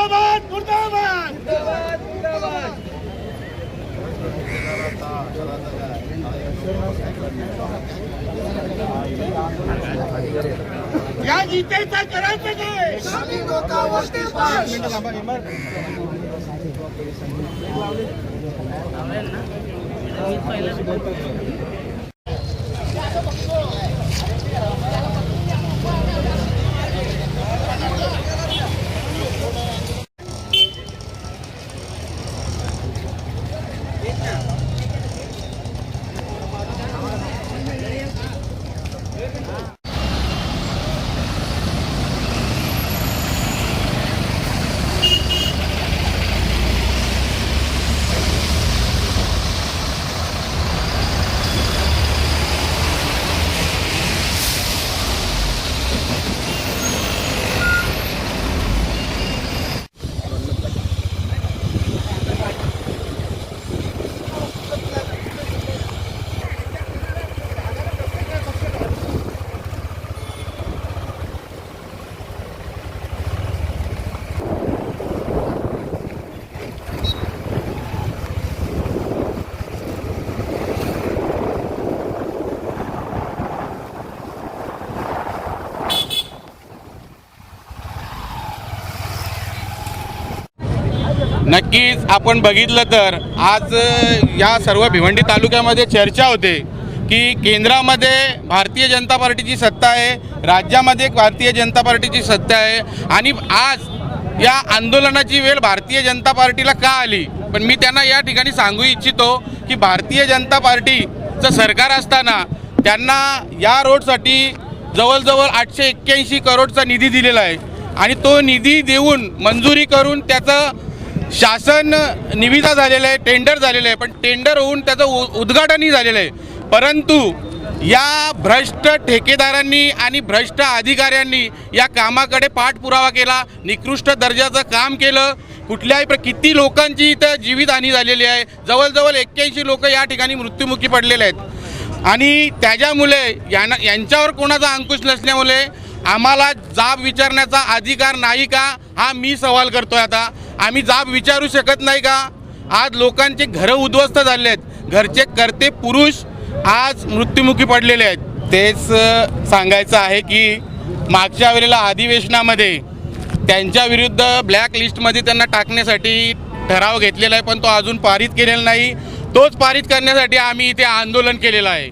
मुर्दाबाद मुर्दाबाद! या गीतेचं करायचं काय नक्कीच आपण बघितलं तर आज या सर्व भिवंडी तालुक्यामध्ये चर्चा होते की केंद्रामध्ये भारतीय जनता पार्टीची सत्ता आहे राज्यामध्ये भारतीय जनता पार्टीची सत्ता आहे आणि आज या आंदोलनाची वेळ भारतीय जनता पार्टीला का आली? पण मी त्यांना या ठिकाणी सांगू इच्छितो की भारतीय जनता पार्टीचं सरकार असताना त्यांना या रोडसाठी जवळजवळ आठशे एक्क्याऐंशी करोडचा निधी दिलेला आहे आणि तो निधी देऊन मंजुरी करून त्याचं शासन निविदा झालेलं आहे टेंडर झालेलं आहे पण टेंडर होऊन त्याचं उ उद्घाटनही झालेलं आहे. परंतु या भ्रष्ट ठेकेदारांनी आणि भ्रष्ट अधिकाऱ्यांनी या कामाकडे पाठपुरावा केला निकृष्ट दर्जाचं काम केलं. कुठल्याही प्र किती लोकांची इथं जीवितहानी झालेली आहे जवळजवळ एक्क्याऐंशी लोक या ठिकाणी मृत्युमुखी पडलेले आहेत. आणि त्याच्यामुळे यांना यांच्यावर कोणाचा अंकुश नसल्यामुळे आम्हाला जाब विचारण्याचा अधिकार नाही का हा मी सवाल करतोय आता. आम्ही जाब विचारू शकत नाही का? आज लोकांचे घरं उद्ध्वस्त झाले आहेत. घरचे करते पुरुष आज मृत्युमुखी पडलेले आहेत. तेच सांगायचं आहे की मागच्या वेळेला अधिवेशनामध्ये त्यांच्या विरुद्ध ब्लॅक लिस्टमध्ये त्यांना टाकण्यासाठी ठराव घेतलेला आहे पण तो अजून पारित केलेला नाही. तोच पारित करण्यासाठी आम्ही इथे आंदोलन केलेलं आहे.